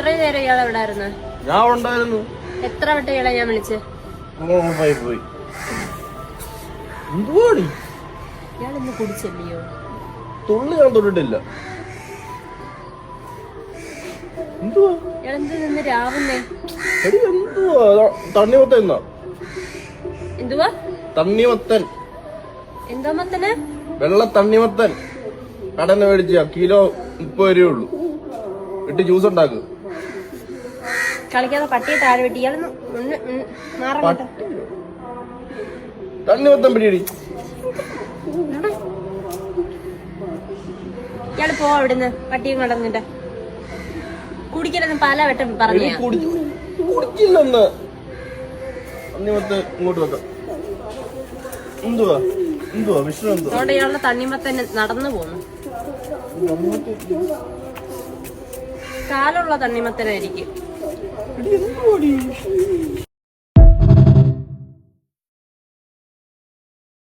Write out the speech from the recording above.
ഇത്രയും നേരം ഇയാൾ എവിടെ ആയിരുന്നു? ഞാൻ ഉണ്ടായിരുന്നു. എത്ര വട്ടം ഇയാളെ ഞാൻ വിളിച്ച്? പോയി പോയി. എന്തുവാടി? ഇയാൾ ഇന്ന് കുടിച്ചല്ലയോ? തുള്ളി ഞാൻ തൊട്ടിട്ടില്ല. എന്തുവാ? ഇയാൾ എന്ത് നിന്ന് രാവുന്നേ എടി എന്തുവാ? ത- തണ്ണിമത്തൻ എന്നാ എന്തുവാ? തണ്ണിമത്തൻ. എന്തോ മത്തന്? വെള്ള തണ്ണിമത്തൻ. കടന്ന് മേടിച്ച കിലോ മുപ്പത് രൂപയുള്ളൂ ഇട്ട് ജ്യൂസ് ഉണ്ടാക്ക്. കളിക്കാതെ പട്ടിയെ താഴെ വെട്ടി. ഇയാൾ തണ്ണിമത്തൻ പിടിയടി. ഇയാൾ പോ അവിടുന്ന്. പട്ടിയും കടന്നിട്ട് കുടിക്കലെന്ന് പല വട്ടം പറഞ്ഞു കുടിക്കില്ലെന്ന്. ഇങ്ങോട്ട് വെക്കാം. എന്തുവാ? എന്തുവാ? വിഷ്ണു എന്തുവാ? അതുകൊണ്ട് ഇയാളുടെ തണ്ണിമത്തന്നെ നടന്നു പോന്നു. കാലുള്ള തണ്ണിമത്തനായിരിക്കും. എടി എന്തുവാടി